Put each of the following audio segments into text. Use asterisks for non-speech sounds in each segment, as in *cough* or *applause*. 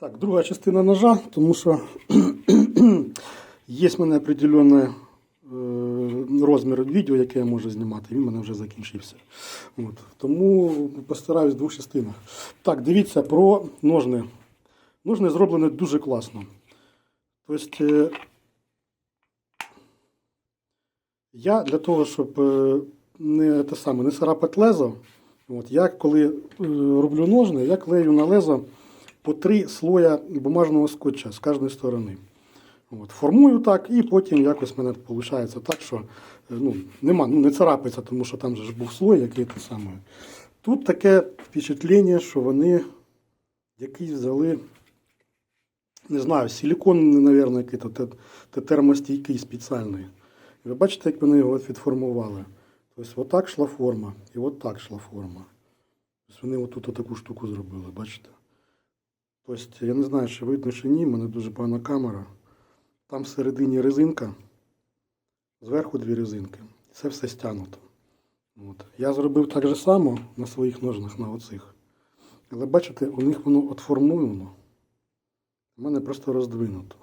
Так, друга частина ножа, тому що є в мене определенний е, розмір відео, яке я можу знімати. Він в мене вже закінчився. От. Тому постараюсь в двох частинах. Так, дивіться про ножни. Ножни зроблені дуже класно. Тобто, е, я для того, щоб е, не, те саме, не царапати лезо, от, я коли роблю ножни, я клею на лезо по три слоя бумажного скотча з кожної сторони. От, формую так, і потім якось в мене виходить так, що е, ну, нема, ну, не царапається, тому що там же ж був слой, який те саме. Тут таке впечатлення, що вони якийсь взяли, не знаю, силикон, мабуть, який-то те- те термостійкий спеціальний. І ви бачите, як вони його відформували. Тобто, отак йшла форма, і отак йшла форма. Тобто вони отут таку штуку зробили, бачите? Тобто, я не знаю, чи видно, чи ні, в мене дуже погана камера. Там всередині резинка, зверху дві резинки. Це все стягнуто. От. Я зробив так же само на своїх ножнах, на оцих. Але бачите, у них воно отформовано. У мене просто роздвинуто.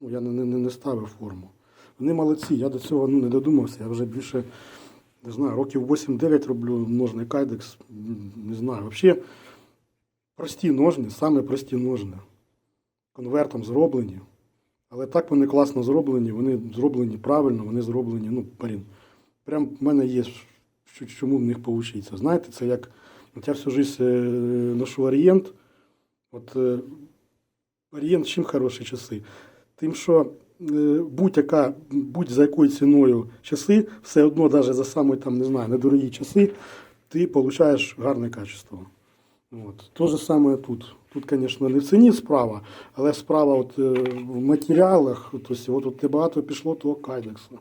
Ну, я не, не, не ставив форму. Вони молодці, я до цього ну, не додумався. Я вже більше, не знаю, років 8-9 роблю ножний кайдекс. Не знаю. Взагалі, прості ножні, саме прості ножни. Конвертом зроблені. Але так вони класно зроблені, вони зроблені правильно, вони зроблені, ну, блін. Прям в мене є чому в них повчитися. Знаєте, це як от я всю життя е, ношу орієнт. От е, орієнт чим хороші часи? Тим, що е, будь-яка, будь-за якою ціною часи, все одно, навіть за самі там, не знаю, недорогі часи, ти отримуєш гарне качество. От. То же саме тут. Тут, звісно, не в ціні справа, але справа от, е, в матеріалах. Тобто, от, от небагато пішло того кайдексу,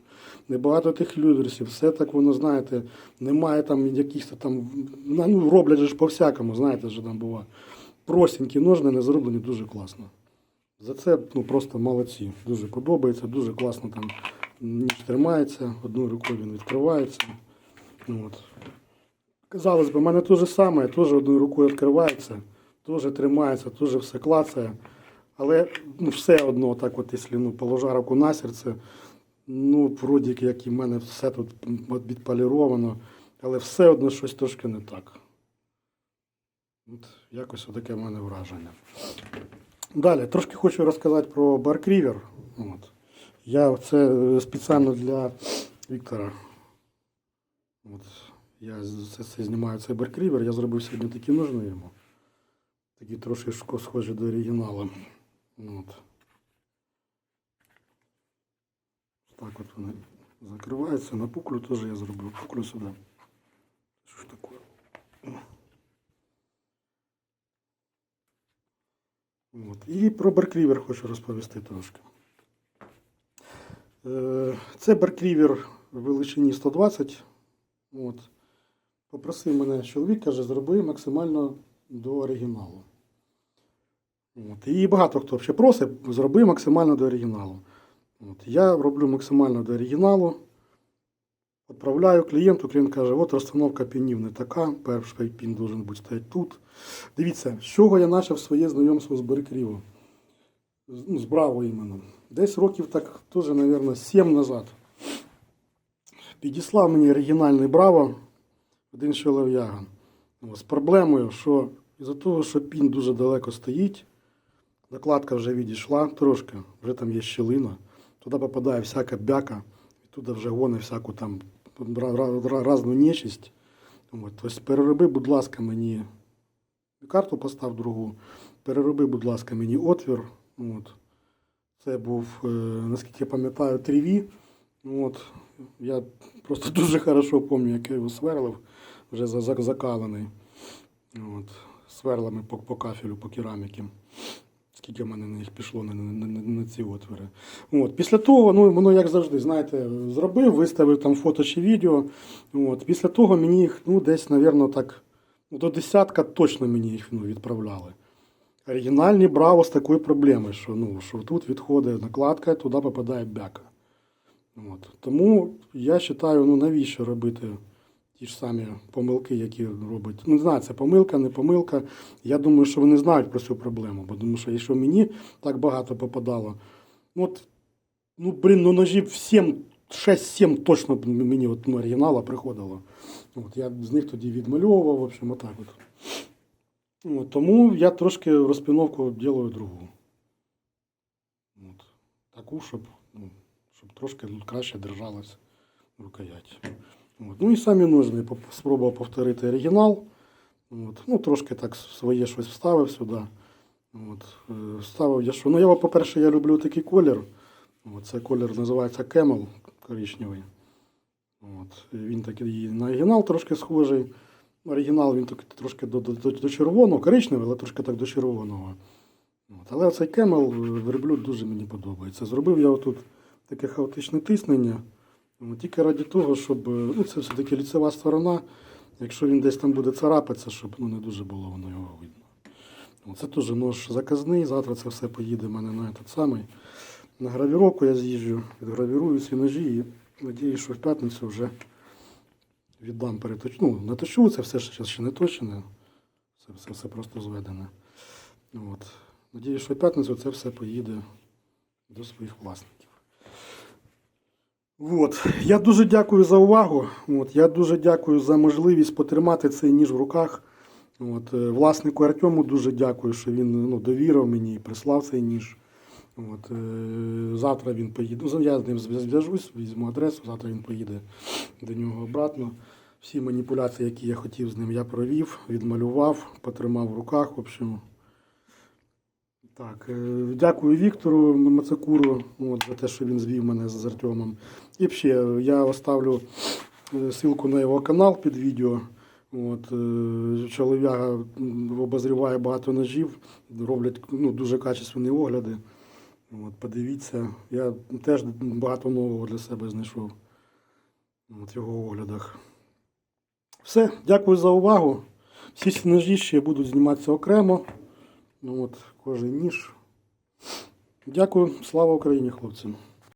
небагато тих люверсів, все так воно, знаєте, немає там якихось там, ну, роблять же по-всякому, знаєте, що там буває. Простенькі ножни не зроблені дуже класно. За це ну, просто молодці. Дуже подобається, дуже класно там ніж тримається, одною рукою він відкривається. Ну, От. Казалось би, в мене те ж саме, теж одною рукою відкривається, теж тримається, теж все клацає. Але ну, все одно, так от, якщо ну, положа руку на серце, ну, вроді як і в мене все тут відполіровано, але все одно щось трошки не так. От, якось таке в мене враження. Далі, трошки хочу розказати про Баркрівер. От. Я це е, спеціально для Віктора. От. Я це, це знімаю цей Баркрівер. Я зробив сьогодні такі ножни йому. Такі трошки схожі до оригіналу. От. Так от вони закриваються. На пуклю теж я зробив. Пуклю сюди. Що ж таке? От. І про Баркрівер хочу розповісти трошки. Е, Це Баркрівер в величині 120. От. Попросив мене чоловік, каже, зроби максимально до оригіналу. От. І багато хто ще просить, зроби максимально до оригіналу. От. Я роблю максимально до оригіналу. Відправляю клієнту, клієнт каже, от розстановка пінів не така, перший пін должен бути стояти тут. Дивіться, з чого я почав своє знайомство з Берекрівом. З- Ну, з Браво іменно. Десь років так теж, мабуть, 7 назад. Підіслав мені оригінальний Браво один чолов'яга. З проблемою, що із-за того, що пін дуже далеко стоїть, накладка вже відійшла трошки, вже там є щілина, туди попадає всяка бяка, і туди вже гони всяку там ра- ра- ра- разну нечисть. От, тобто перероби, будь ласка, мені карту постав другу, перероби, будь ласка, мені отвір. От. Це був, е, наскільки я пам'ятаю, 3V. От. Я просто *laughs* дуже хорошо пам'ятаю, як я його сверлив, вже за- за- закалений. От. Сверлами по, по кафелю, по кераміки. Скільки в мене на них пішло на, на, на, на ці отвори. От. Після того, ну, воно як завжди, знаєте, зробив, виставив там фото чи відео. От. Після того мені їх ну, десь, мабуть, так, ну, до десятка точно мені їх ну, відправляли. Оригінальні браво з такою проблемою, що, ну, що тут відходить накладка, туди попадає бяка. От. Тому я вважаю, ну навіщо робити ті ж самі помилки, які робить. Ну, не знаю, це помилка, не помилка. Я думаю, що вони знають про цю проблему, бо тому що якщо мені так багато попадало, ну, от, ну, блін, ну ножів 7, 6-7 точно мені от, оригінала приходило. От, я з них тоді відмальовував, в общем, отак от. От, тому я трошки розпіновку ділаю другу. От, таку, щоб, ну, щоб трошки краще держалась рукоять. От. Ну і самі ножни спробував повторити оригінал. От. Ну, трошки так своє щось вставив сюди. От. е, Вставив я що. Ну, я, по-перше, я люблю такий колір. От. Це колір називається Camel коричневий. От. Він такий на оригінал трошки схожий. Оригінал він так, трошки до, до, до, червоного, коричневий, але трошки так до червоного. От. Але цей кемел верблюд дуже мені подобається. Зробив я отут таке хаотичне тиснення. Тільки раді того, щоб. Ну, це все-таки ліцева сторона. Якщо він десь там буде царапатися, щоб ну, не дуже було воно його видно. Це теж нож заказний. Завтра це все поїде в мене на этот самий. На гравіровку я з'їжджу, відгравірую ці ножі і надіюсь, що в п'ятницю вже віддам переточ... Ну, наточу, це все ще, ще не точене. Це все, все просто зведене. От. Надіюсь, що в п'ятницю це все поїде до своїх власників. От. Я дуже дякую за увагу. От. Я дуже дякую за можливість потримати цей ніж в руках. От. е, Власнику Артему дуже дякую, що він ну, довірив мені і прислав цей ніж. От. е, Завтра він поїде. Ну, я з ним зв'яжусь, візьму адресу, завтра він поїде до нього обратно. Всі маніпуляції, які я хотів з ним, я провів, відмалював, потримав в руках. В общем. Так, е, дякую Віктору Мацакуру от, за те, що він звів мене з Артемом. І ще я оставлю е, ссылку на його канал під відео. От, е, чоловіка обозріває багато ножів, роблять ну, дуже качественні огляди. От, подивіться, я теж багато нового для себе знайшов в його оглядах. Все, дякую за увагу. Всі ці ножі ще будуть зніматися окремо. От, кожен ніж. Дякую, слава Україні, хлопці.